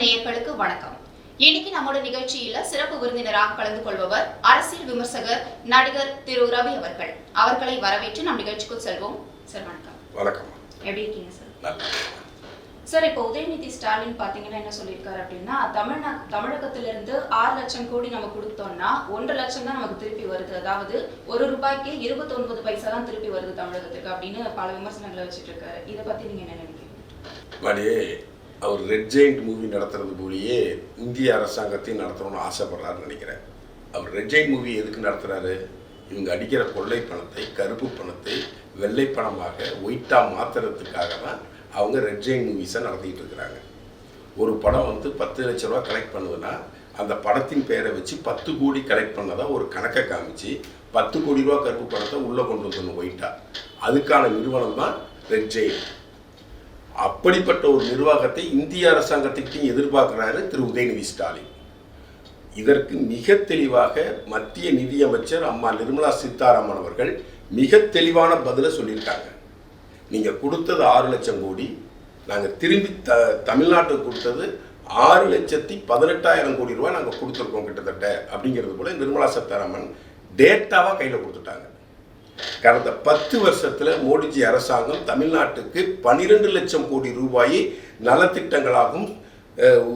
நேயர்களுக்கு வணக்கம். இன்னைக்கு நம்மோட நிகழ்ச்சியில சிறப்பு விருந்தினராக கலந்து கொள்பவர் அரசியல் விமர்சகர் நடிகர் திரு ரவி அவர்கள். அவர்களை வரவேற்று நம் நிகழ்ச்சிக்குள் செல்வோம். சார் வணக்கம். வணக்கம். எப்படி இருக்கீங்க சார்? சார் இப்போ உதயநிதி ஸ்டாலின் பாத்தீங்கன்னா என்ன சொல்லியிருக்காரு அப்படின்னா தமிழ்நா தமிழகத்திலிருந்து ஆறு லட்சம் கோடி நம்ம கொடுத்தோம்னா ஒன்றரை லட்சம் தான் நமக்கு திருப்பி வருது. அதாவது ஒரு ரூபாய்க்கு இருபத்தி ஒன்பது பைசா தான் திருப்பி வருது தமிழகத்துக்கு அப்படின்னு பல விமர்சனங்களை வச்சுட்டு இருக்காரு. இதை பத்தி நீங்க என்ன நினைக்கிறீங்க? அவர் ரெட் ஜெயிண்ட் மூவி நடத்துறது போலயே இந்திய அரசாங்கத்தையும் நடத்தணும்னு ஆசைப்படுறாருன்னு நினைக்கிறேன். அவர் ரெட் ஜெயிண்ட் மூவி எதுக்கு நடத்துறாரு? இவங்க அடிக்கிற கொள்ளை பணத்தை கருப்பு பணத்தை வெள்ளை பணமாக ஒயிட்டாக மாத்துறதுக்காக தான் அவங்க ரெட் ஜெயிண்ட் மூவிஸை நடத்திட்டு இருக்கிறாங்க. ஒரு படம் வந்து பத்து லட்ச ரூபா கலெக்ட் பண்ணுதுன்னா அந்த படத்தின் பெயரை வச்சு பத்து கோடி கலெக்ட் பண்ணதான் ஒரு கணக்கை காமிச்சு பத்து கோடி ரூபா கருப்பு பணத்தை உள்ளே கொண்டு வந்துடணும் ஒயிட்டாக அதுக்கான நிறுவனம் தான் ரெட் ஜெயின் அப்படிப்பட்ட ஒரு நிர்வாகத்தை இந்திய அரசாங்கத்திட்டையும் எதிர்பார்க்கிறாரு திரு உதயநிதி ஸ்டாலின். இதற்கு மிக தெளிவாக மத்திய நிதியமைச்சர் அம்மா நிர்மலா சீதாராமன் அவர்கள் மிக தெளிவான பதிலை சொல்லியிருக்காங்க. நீங்கள் கொடுத்தது ஆறு லட்சம் கோடி நாங்கள் திரும்பி த தமிழ்நாட்டுக்கு கொடுத்தது ஆறு லட்சத்தி பதினெட்டாயிரம் கோடி ரூபாய் நாங்கள் கொடுத்துருக்கோம் கிட்டத்தட்ட அப்படிங்கிறது போல நிர்மலா சீதாராமன் டேட்டாவாக கையில் கொடுத்துட்டாங்க. கடந்த பத்து வருஷத்துல மோடிஜி அரசாங்கம் தமிழ்நாட்டுக்கு பன்னிரெண்டு லட்சம் கோடி ரூபாயை நலத்திட்டங்களாகவும்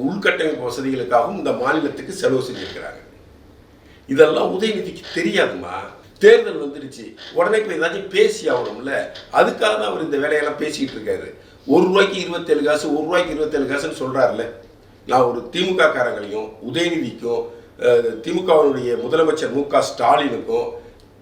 உள்கட்டமைப்பு வசதிகளுக்காகவும் இந்த மாநிலத்துக்கு செலவு செஞ்சிருக்கிறாங்க. இதெல்லாம் உதயநிதிக்கு தெரியாதுமா தேர்தல் வந்துருச்சு. உடனே போய் ஏதாச்சும் பேசி ஆகணும்ல. அதுக்காக தான் அவர் இந்த வேலையெல்லாம் பேசிக்கிட்டு இருக்காரு. ஒரு ரூபாய்க்கு இருபத்தேழு காசு ஒரு ரூபாய்க்கு இருபத்தேழு காசுன்னு சொல்றாருல்ல நான் ஒரு திமுக காரங்களையும் உதயநிதிக்கும் திமுகவினுடைய முதலமைச்சர் மு க ஸ்டாலினுக்கும்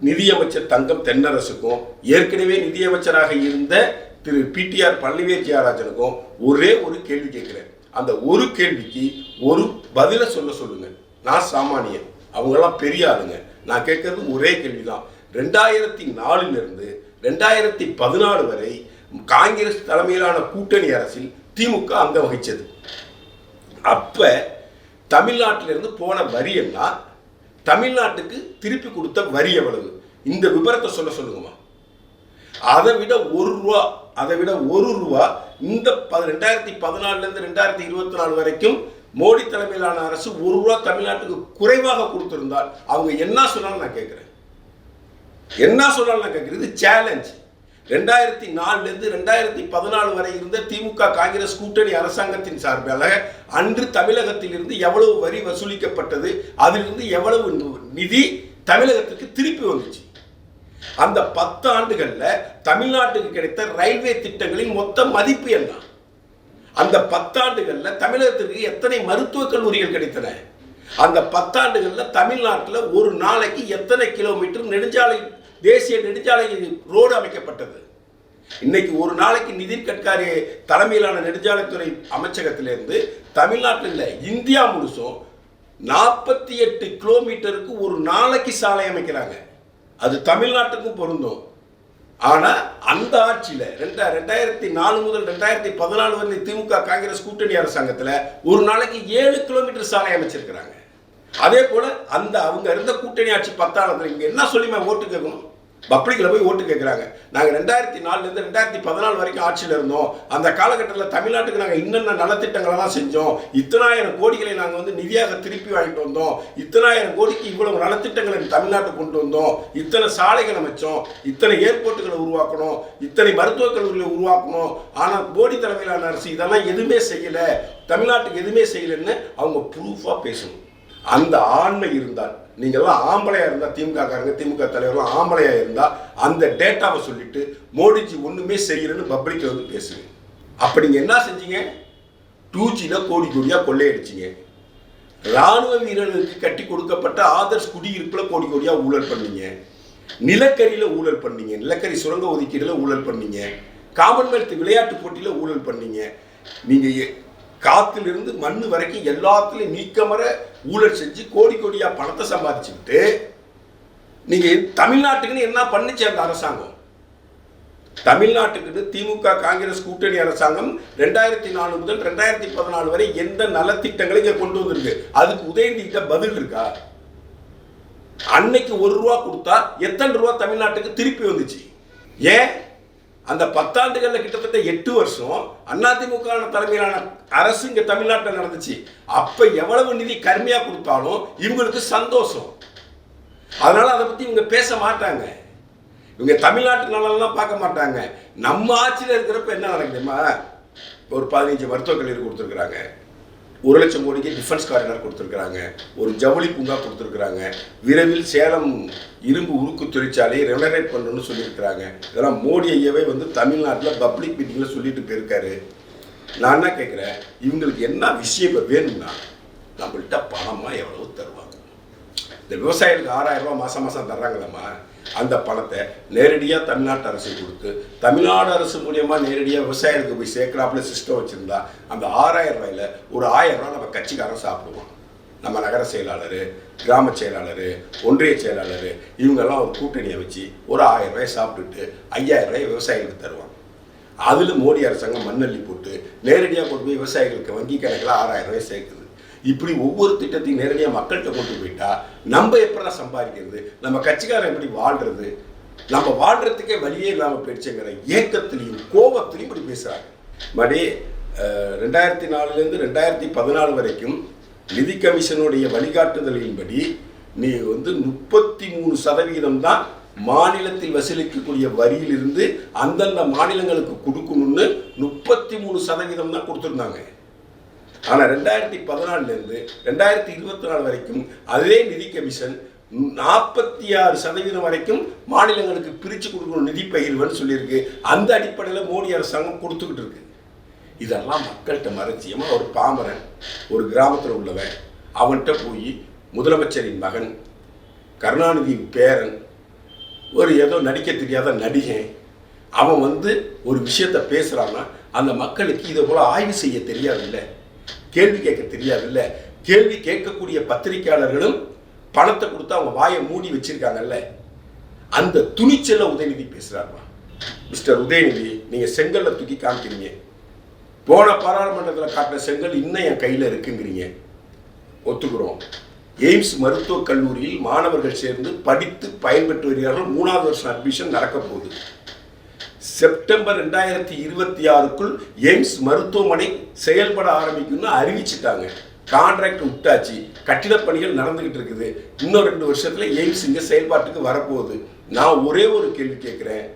நிதியமைச்சர் தங்கம் தென்னரசுக்கும் ஏற்கனவே நிதியமைச்சராக இருந்த திரு பிடிஆர் பழனிவேல் ஜெயராஜனுக்கும் ஒரே ஒரு கேள்வி கேட்கிறேன். அந்த ஒரு கேள்விக்கு ஒரு பதிலை சொல்ல சொல்லுங்க. நான் சாமானியன். அவங்கெல்லாம் பெரிய ஆளுங்க. நான் கேட்கறது ஒரே கேள்விதான். ரெண்டாயிரத்தி நாலுலேருந்து ரெண்டாயிரத்தி பதினாலு வரை காங்கிரஸ் தலைமையிலான கூட்டணி அரசில் திமுக அங்கம் வகிச்சது. அப்ப தமிழ்நாட்டிலிருந்து போன வரி எல்லாம் தமிழ்நாட்டுக்கு திருப்பி கொடுத்த வரி எவ்வளவு? இந்த விபரத்தை சொல்ல சொல்லுங்கம்மா. அதை விட ஒரு ரூபா அதை விட ஒரு ரூபா இந்த ப- ரெண்டாயிரத்தி பதினாலுலேருந்து ரெண்டாயிரத்தி இருபத்தி நாலு வரைக்கும் மோடி தலைமையிலான அரசு ஒரு ரூபா தமிழ்நாட்டுக்கு குறைவாக கொடுத்திருந்தால் அவங்க என்ன சொன்னாலும் நான் கேட்குறேன். என்ன சொன்னாலும் நான் கேட்குறேன். இது சேலஞ்ச் ரெண்டாயிரத்தி நாலுலேருந்து ரெண்டாயிரத்தி பதினாலு வரை இருந்த திமுக காங்கிரஸ் கூட்டணி அரசாங்கத்தின் சார்பாக அன்று தமிழகத்திலிருந்து எவ்வளவு வரி வசூலிக்கப்பட்டது அதிலிருந்து எவ்வளவு நிதி தமிழகத்திற்கு திருப்பி வந்துச்சு. அந்த பத்து ஆண்டுகள்ல தமிழ்நாட்டுக்கு கிடைத்த ரயில்வே திட்டங்களின் மொத்த மதிப்பு என்ன? அந்த பத்தாண்டுகளில் தமிழகத்திற்கு எத்தனை மருத்துவக் கல்லூரிகள் கிடைத்தன? அந்த பத்தாண்டுகள்ல தமிழ்நாட்டில் ஒரு நாளைக்கு எத்தனை கிலோமீட்டர் நெடுஞ்சாலை தேசிய நெடுஞ்சாலை ரோடு அமைக்கப்பட்டது? இன்னைக்கு ஒரு நாளைக்கு நிதின் கட்காரி தலைமையிலான நெடுஞ்சாலைத்துறை அமைச்சகத்திலிருந்து தமிழ்நாட்டில் இல்லை இந்தியா முழுசும் நாற்பத்தி எட்டு கிலோமீட்டருக்கு ஒரு நாளைக்கு சாலை அமைக்கிறாங்க. அது தமிழ்நாட்டுக்கும் பொருந்தும். ஆனால் அந்த ஆட்சியில் ரெண்டா ரெண்டாயிரத்தி நாலு முதல் ரெண்டாயிரத்தி பதினாலு வரை திமுக காங்கிரஸ் கூட்டணி அரசாங்கத்தில் ஒரு நாளைக்கு ஏழு கிலோமீட்டர் சாலை அமைச்சிருக்கிறாங்க. அதே போல் அந்த அவங்க இருந்த கூட்டணி ஆட்சி பத்தாளத்தில் இங்கே என்ன சொல்லி ஓட்டு கேட்கணும். பப்ளிக்கில் போய் ஓட்டு கேட்குறாங்க நாங்கள் ரெண்டாயிரத்தி நாலுலேருந்து ரெண்டாயிரத்தி பதினாலு வரைக்கும் ஆட்சியில் இருந்தோம். அந்த காலகட்டத்தில் தமிழ்நாட்டுக்கு நாங்கள் இன்னென்ன நலத்திட்டங்களெல்லாம் செஞ்சோம் இத்தனாயிரம் கோடிகளை நாங்கள் வந்து நிதியாக திருப்பி வாங்கிட்டு வந்தோம். இத்தனாயிரம் கோடிக்கு இவ்வளவு நலத்திட்டங்களை தமிழ்நாட்டுக்கு கொண்டு வந்தோம். இத்தனை சாலைகள் அமைச்சோம். இத்தனை ஏர்போர்ட்டுகளை உருவாக்கணும். இத்தனை மருத்துவக் கல்லூரிகளை உருவாக்கணும். ஆனால் மோடி தலைமையிலான அரசு இதெல்லாம் எதுவுமே செய்யலை. தமிழ்நாட்டுக்கு எதுவுமே செய்யலைன்னு அவங்க ப்ரூஃபாக பேசணும். அந்த ஆண்மை இருந்தால் நீங்கள்லாம் ஆம்பளையா இருந்தால் திமுக காரங்க திமுக தலைவர்லாம் ஆம்பளையா இருந்தால் அந்த டேட்டாவை சொல்லிட்டு மோடிஜி ஒன்றுமே செய்யலன்னு பப்ளிக்கில் வந்து பேசுங்க. அப்போ நீங்கள் என்ன செஞ்சீங்க? டூ ஜியில் கோடி கோடியாக கொள்ளையடிச்சிங்க. ராணுவ வீரர்களுக்கு கட்டி கொடுக்கப்பட்ட ஆதர்ஸ் குடியிருப்பில் கோடி கோடியாக ஊழல் பண்ணீங்க. நிலக்கரியில் ஊழல் பண்ணீங்க. நிலக்கரி சுரங்க ஒதுக்கீடுல ஊழல் பண்ணீங்க. காமன்வெல்த் விளையாட்டு போட்டியில் ஊழல் பண்ணீங்க. நீங்கள் காத்திலிருந்து மண் வரைக்கும் எல்லாத்துலேயும் நீக்கமர ஊழல் செஞ்சு கோடி கோடியா பணத்தை சம்பாதிச்சுக்கிட்டு நீங்க தமிழ்நாட்டுக்குன்னு என்ன பண்ணுச்சு அந்த அரசாங்கம்? தமிழ்நாட்டுக்குன்னு திமுக காங்கிரஸ் கூட்டணி அரசாங்கம் ரெண்டாயிரத்தி நாலு முதல் ரெண்டாயிரத்தி பதினாலு வரை எந்த நலத்திட்டங்களை இங்க கொண்டு வந்திருக்கு? அதுக்கு உதயநிதி கிட்ட பதில் இருக்கா? அன்னைக்கு ஒரு ரூபா கொடுத்தா எத்தனை ரூபா தமிழ்நாட்டுக்கு திருப்பி வந்துச்சு? ஏன்? அந்த பத்தாண்டுகளில் கிட்டத்தட்ட எட்டு வருஷம் அதிமுக தலைமையிலான அரசு இங்கே தமிழ்நாட்டில் நடந்துச்சு. அப்போ எவ்வளவு நிதி கருமையாக கொடுத்தாலும் இவங்களுக்கு சந்தோஷம். அதனால் அதை பற்றி இவங்க பேச மாட்டாங்க. இவங்க தமிழ்நாட்டு நலன்லாம் பார்க்க மாட்டாங்க. நம்ம ஆட்சியில் இருக்கிறப்ப என்ன நடக்குதுமா ஒரு பதினஞ்சு மருத்துவக் கல்லூரி கொடுத்துருக்குறாங்க. ஒரு லட்சம் கோடிக்கு டிஃபென்ஸ் காரிடார் கொடுத்துருக்குறாங்க. ஒரு ஜவுளி பூங்கா கொடுத்துருக்குறாங்க. விரைவில் சேலம் இரும்பு உருக்கு தொழிற்சாலையை ரெனரேட் பண்ணணும்னு சொல்லியிருக்கிறாங்க. இதெல்லாம் மோடி ஐயாவே வந்து தமிழ்நாட்டில் பப்ளிக் மீட்டிங்கில் சொல்லிட்டு போயிருக்காரு. நான் என்ன கேட்குறேன் இவங்களுக்கு என்ன விஷயம் வேணும்னா நம்மள்கிட்ட பணமாக எவ்வளவு தருவாங்க. இந்த விவசாயிகளுக்கு ஆறாயிரம் ரூபாய் மாதம் மாதம் தர்றாங்களம்மா. அந்த பணத்தை நேரடியாக தமிழ்நாட்டு அரசு கொடுத்து தமிழ்நாடு அரசு மூலியமாக நேரடியாக விவசாயிகளுக்கு போய் சேர்க்குறாப்புல சிஸ்டம் வச்சுருந்தா அந்த ஆறாயிரம் ரூபாயில ஒரு ஆயிரம் ரூபா நம்ம கட்சிக்காரன் சாப்பிடுவோம் நம்ம நகர செயலாளர் கிராம செயலாளர் ஒன்றிய செயலாளர் இவங்கெல்லாம் ஒரு கூட்டணியை வச்சு ஒரு ஆயிரம் ரூபாய் சாப்பிட்டுட்டு ஐயாயிரம் ரூபாய் விவசாயிகளுக்கு தருவாங்க அதில் மோடி அரசாங்கம் மண்ணள்ளி போட்டு நேரடியாக கொண்டு போய் விவசாயிகளுக்கு வங்கி கணக்கில் ஆறாயிரம் ரூபாய் சேர்க்குது. இப்படி ஒவ்வொரு திட்டத்தையும் நேரடியாக மக்கள்கிட்ட கொண்டு போயிட்டா நம்ம எப்படா சம்பாதிக்கிறது? நம்ம கட்சிக்காரன் எப்படி வாழ்றது? நம்ம வாழ்றதுக்கே வழியே இல்லாமல் போயிடுச்சுங்கிற ஏக்கத்திலையும் கோபத்திலையும் இப்படி பேசுகிறாங்க மறுபடி ரெண்டாயிரத்தி நாலுலேருந்து ரெண்டாயிரத்தி பதினாலு வரைக்கும் நிதி கமிஷனுடைய வழிகாட்டுதலின்படி நீ வந்து முப்பத்தி மூணு சதவீதம் தான் மாநிலத்தில் வசூலிக்கக்கூடிய வரியிலிருந்து அந்தந்த மாநிலங்களுக்கு கொடுக்கணும்னு முப்பத்தி மூணு சதவீதம் தான் கொடுத்துருந்தாங்க. ஆனால் ரெண்டாயிரத்தி பதினாலுலேருந்து ரெண்டாயிரத்தி இருபத்தி நாலு வரைக்கும் அதே நிதி கமிஷன் நாற்பத்தி ஆறு சதவீதம் வரைக்கும் மாநிலங்களுக்கு பிரித்து கொடுக்கணும் நிதி பகிர்வுன்னு சொல்லியிருக்கு. அந்த அடிப்படையில் மோடி அரசாங்கம் கொடுத்துக்கிட்டு இருக்கு. இதெல்லாம் மக்கள்கிட்ட மறைச்சியமாக ஒரு பாமரன் ஒரு கிராமத்தில் உள்ளவன் அவன்கிட்ட போய் முதலமைச்சரின் மகன் கருணாநிதியின் பேரன் ஒரு ஏதோ நடிக்க தெரியாத நடிகன் அவன் வந்து ஒரு விஷயத்த பேசுகிறான்னா அந்த மக்களுக்கு இதை போல் ஆய்வு செய்ய தெரியாதுல்ல? கேள்வி கேட்க தெரியாதுல்ல? கேள்வி கேட்கக்கூடிய பத்திரிக்கையாளர்களும் பணத்தை கொடுத்து அவங்க வாயை மூடி வச்சிருக்காங்கல்ல? அந்த துணிச்சல உதயநிதி பேசுறாருமா? மிஸ்டர் உதயநிதி நீங்க செங்கல்ல தூக்கி காமிக்கிறீங்க. போன பாராளுமன்றத்தில் காட்டின செங்கல் இன்னும் என் கையில் இருக்குங்கிறீங்க. ஒத்துக்கிறோம். எய்ம்ஸ் மருத்துவக் கல்லூரியில் மாணவர்கள் சேர்ந்து படித்து பயன்பெற்று வருகிறார்கள். மூணாவது வருஷம் அட்மிஷன் நடக்க போகுது. செப்டம்பர் ரெண்டாயிரத்தி இருபத்தி ஆறுக்குள் எய்ம்ஸ் மருத்துவமனை செயல்பட ஆரம்பிக்கும்னு அறிவிச்சிட்டாங்க. கான்ட்ராக்ட் விட்டாச்சு. கட்டிடப் பணிகள் நடந்துகிட்டு இருக்குது. இன்னும் ரெண்டு வருஷத்துல எய்ம்ஸ் இங்க செயல்பாட்டுக்கு வரப்போகுது. நான் ஒரே ஒரு கேள்வி கேட்குறேன்.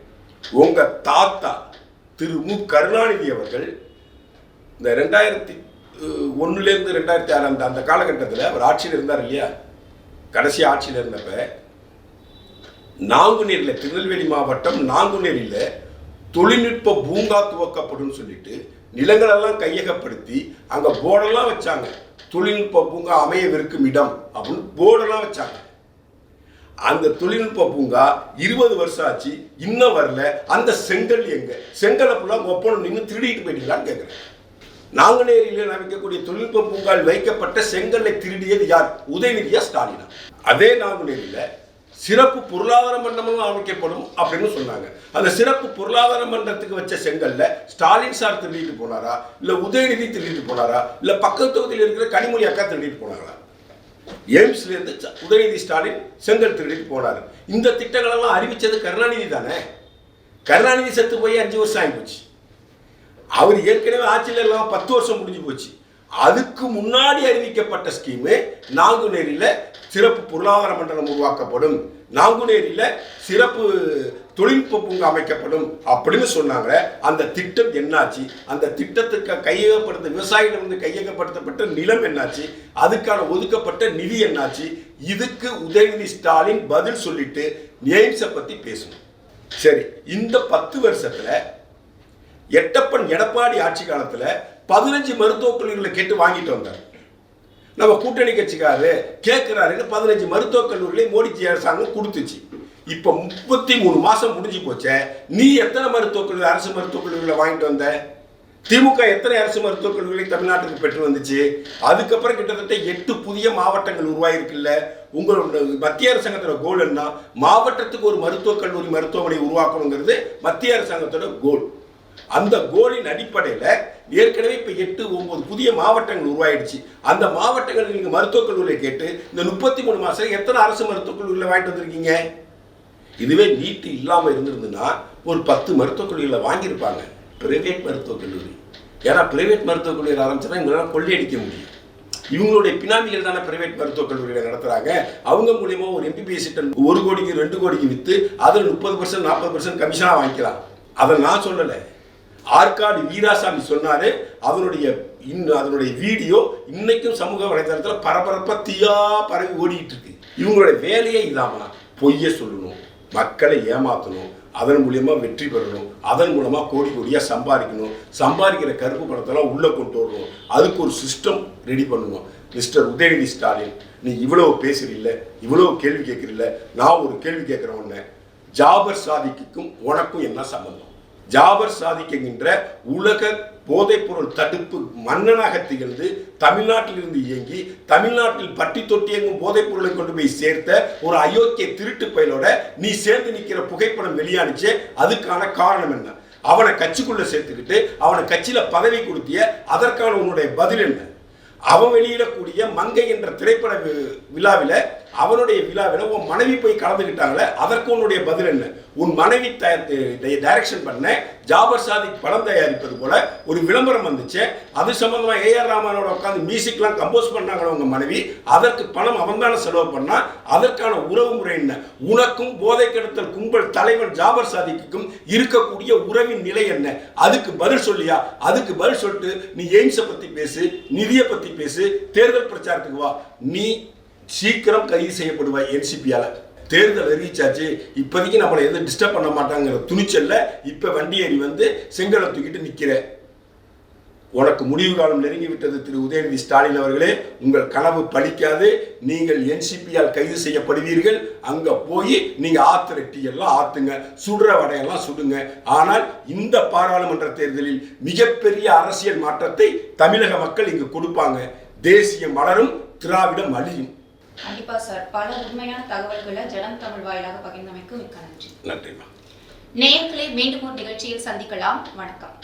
உங்க தாத்தா திரு மு. கருணாநிதி அவர்கள் இந்த ரெண்டாயிரத்தி ஒன்றுலேருந்து ரெண்டாயிரத்தி ஆறு அந்த அந்த காலகட்டத்தில் அவர் ஆட்சியில் இருந்தார் இல்லையா? கடைசி ஆட்சியில் இருந்தப்ப நாங்குநேரில் திருநெல்வேலி மாவட்டம் நாங்குநேரியில் தொழில்நுட்ப பூங்கா துவக்கப்படும் சொல்லிட்டு நிலங்களெல்லாம் கையகப்படுத்தி அங்கே போர்டெல்லாம் வச்சாங்க. தொழில்நுட்ப பூங்கா அமையவிருக்கும் இடம் அப்படின்னு போர்டெல்லாம் வச்சாங்க. அந்த தொழில்நுட்ப பூங்கா இருபது வருஷம் ஆச்சு. இன்னும் வரல. அந்த செங்கல் எங்க? செங்கலை ஃபுல்லாக ஒப்பனும் நின்று திருடிட்டு போயிட்டீங்களான்னு கேட்குறேன் நாங்குநேரியில் அமைக்கக்கூடிய தொழில்நுட்ப பூங்கால் வைக்கப்பட்ட செங்கல்லை திருடியது யார்? உதயநிதியா ஸ்டாலினா. அதே நாங்குநேரியில் சிறப்பு பொருளாதார மன்றமும் அமைக்கப்படும் அப்படின்னு சொன்னாங்க. அந்த சிறப்பு பொருளாதார மன்றத்துக்கு வச்ச செங்கல்ல ஸ்டாலின் சார் திருடிட்டு போனாரா? இல்ல உதயநிதி திருடிட்டு போனாரா? இல்ல பக்கத்து தொகுதியில் இருக்கிற கனிமொழி அக்கா திருடிட்டு போனாங்களா? எய்ம்ஸ்ல இருந்து உதயநிதி ஸ்டாலின் செங்கல் திருடிட்டு போனாரு. இந்த திட்டங்களெல்லாம் அறிவிச்சது கருணாநிதி தானே? கருணாநிதி செத்து போய் அஞ்சு வருஷம் ஆகி போச்சு அவர் ஏற்கனவே ஆட்சியில் எல்லாம் பத்து வருஷம் முடிஞ்சு போச்சு. அதுக்கு முன்னாடி அறிவிக்கப்பட்ட ஸ்கீமு நாங்குநேரியில் சிறப்பு பொருளாதார மண்டலம் உருவாக்கப்படும். நாங்குநேரியில் சிறப்பு தொழில்நுட்ப பூங்கா அமைக்கப்படும் அப்படின்னு சொன்னாங்க. அந்த திட்டம் என்னாச்சு? அந்த திட்டத்துக்கு கையகப்படுத்த விவசாயிகளிடம் கையகப்படுத்தப்பட்ட நிலம் என்னாச்சு? அதுக்கான ஒதுக்கப்பட்ட நிதி என்னாச்சு? இதுக்கு உதயநிதி ஸ்டாலின் பதில் சொல்லிட்டு எய்ம்ஸை பற்றி பேசணும். சரி இந்த பத்து வருஷத்தில் எட்டப்பன் எடப்பாடி ஆட்சி காலத்தில் பதினஞ்சு மருத்துவக் கல்லூரிகளை கேட்டு வாங்கிட்டு வந்தார். நம்ம கூட்டணி கட்சிக்காரரு கேட்குறாருன்னு பதினஞ்சு மருத்துவக் கல்லூரிகளையும் மோடி அரசாங்கம் கொடுத்துச்சு. இப்போ முப்பத்தி மூணு மாதம் முடிஞ்சு போச்சே நீ எத்தனை மருத்துவக் கல்லூரி அரசு மருத்துவக் கல்லூரிகளை வாங்கிட்டு வந்த? திமுக எத்தனை அரசு மருத்துவக் கல்லூரிகளை தமிழ்நாட்டுக்கு பெற்று வந்துச்சு? அதுக்கப்புறம் கிட்டத்தட்ட எட்டு புதிய மாவட்டங்கள் உருவாயிருக்குல்ல. உங்களோட மத்திய அரசாங்கத்தோட கோல் என்ன? மாவட்டத்துக்கு ஒரு மருத்துவக் கல்லூரி மருத்துவமனை உருவாக்கணுங்கிறது மத்திய அரசாங்கத்தோட கோல் அந்த கோலின் அடிப்படையில் ஏற்கனவே இப்போ எட்டு ஒன்பது புதிய மாவட்டங்கள் உருவாயிடுச்சு. அந்த மாவட்டங்கள் நீங்கள் மருத்துவக் கல்லூரியை கேட்டு இந்த முப்பத்தி மூணு மாதம் எத்தனை அரசு மருத்துவக் கல்லூரியில் வாங்கிட்டு வந்திருக்கீங்க? இதுவே நீட்டு இல்லாமல் இருந்திருந்துன்னா ஒரு பத்து மருத்துவக் கல்லூரியில் வாங்கியிருப்பாங்க. பிரைவேட் மருத்துவக் கல்லூரி. ஏன்னா பிரைவேட் மருத்துவக் கல்லூரி ஆரம்பிச்சா இவங்களால் கொள்ளையடிக்க முடியும். இவங்களுடைய பினாமிகள் தானே பிரைவேட் மருத்துவக் கல்லூரிகளை நடத்துகிறாங்க அவங்க மூலியமாக ஒரு எம்பிபிஎஸ் சீட்டன் ஒரு கோடிக்கு ரெண்டு கோடிக்கு விற்று அதில் முப்பது பர்சன்ட் நாற்பது பர்சன்ட் கமிஷனாக வாங்கிக்கலாம். அதை நான் சொல்லலை. ஆற்காடு வீராசாமி சொன்னாரு அதனுடைய இன்னும் அதனுடைய வீடியோ இன்னைக்கும் சமூக வலைதளத்தில் பரபரப்பாக தீயா பரவி ஓடிட்டு இருக்கு இவங்களுடைய வேலையே இல்லாமல் பொய்ய சொல்லணும் மக்களை ஏமாற்றணும் அதன் மூலியமா வெற்றி பெறணும் அதன் மூலமா கோடி கோடியா சம்பாதிக்கணும் சம்பாதிக்கிற கருப்பு பணத்தெல்லாம் உள்ள கொண்டு வரணும் அதுக்கு ஒரு சிஸ்டம் ரெடி பண்ணணும். மிஸ்டர் உதயநிதி ஸ்டாலின் நீ இவ்வளவு பேசுறீல்ல இவ்வளவு கேள்வி கேட்குறீல்ல நான் ஒரு கேள்வி கேட்கிறேன் உன்ன. ஜாபர் சாதிக்குக்கும் உனக்கும் என்ன சம்பந்தம்? ஜாபர் சாதிக்கின்ற உலக போதைப்பொருள் தடுப்பு மன்னனாக திகழ்ந்து தமிழ்நாட்டிலிருந்து இயங்கி தமிழ்நாட்டில் பட்டி தொட்டி எங்கும் போதைப் பொருளை கொண்டு போய் சேர்த்த ஒரு அயோக்கிய திருட்டு பயலோட நீ சேர்ந்து நிற்கிற புகைப்படம் வெளியானுச்சே அதுக்கான காரணம் என்ன? அவனை கட்சிக்குள்ள சேர்த்துக்கிட்டு அவனை கட்சியில பதவி கொடுத்திய அதற்கான உன்னுடைய பதில் என்ன? அவன் வெளியிடக்கூடிய மங்கை என்ற திரைப்பட விழாவில் விழாவில அவனுடைய விழாவில உன் மனைவி போய் கலந்துக்கிட்டாங்களே அதற்கு உன்னுடைய பதில் என்ன? உன் மனைவி டைரக்ஷன் பண்ண ஜாபர் சாதிக் படம் தயாரிப்பது போல ஒரு விளம்பரம் வந்துச்சு. அது சம்பந்தமாக ஏஆர் ராமனோட உட்காந்து மியூசிக்லாம் கம்போஸ் பண்ணாங்க உங்கள் மனைவி? அதற்கு பணம் அவன் தானே செலவு பண்ணா? அதற்கான உறவு முறை என்ன? உனக்கும் போதை கெடுத்தல் கும்பல் தலைவன் ஜாபர் சாதிக்குக்கும் இருக்கக்கூடிய உறவின் நிலை என்ன? அதுக்கு பதில் சொல்லியா? அதுக்கு பதில் சொல்லிட்டு நீ எய்ம்ஸை பற்றி பேசு நிதியை பற்றி பேசு தேர்தல் பிரச்சாரத்துக்கு வா. நீ சீக்கிரம் கைது செய்யப்படுவாய் என்சிபியால தேர்தல் அறிவிச்சாச்சு. இப்போதைக்கு நம்மளை எதுவும் டிஸ்டர்ப் பண்ண மாட்டாங்கிற துணிச்சல்ல இப்போ வண்டி ஏறி வந்து செங்கலை தூக்கிட்டு நிற்கிற உனக்கு முடிவு காலம் நெருங்கி விட்டது திரு உதயநிதி ஸ்டாலின் அவர்களே உங்கள் கனவு பலிக்காது. நீங்கள் என்சிபியால் கைது செய்யப்படுவீர்கள். அங்கே போய் நீங்கள் ஆத்துற டீ எல்லாம் ஆத்துங்க சுடுற வடையெல்லாம் சுடுங்க. ஆனால் இந்த பாராளுமன்ற தேர்தலில் மிகப்பெரிய அரசியல் மாற்றத்தை தமிழக மக்கள் இங்கு கொடுப்பாங்க. தேசியம் மலரும் திராவிடம் அழியும். கண்டிப்பா சார். பல உண்மையான தகவல்களை ஜனம் தமிழ் வாயிலாக பகிர்ந்தமைக்கு மிக்க நன்றி. நன்றிம்மா. நேயர்களை மீண்டும் ஒரு நிகழ்ச்சியில் சந்திக்கலாம். வணக்கம்.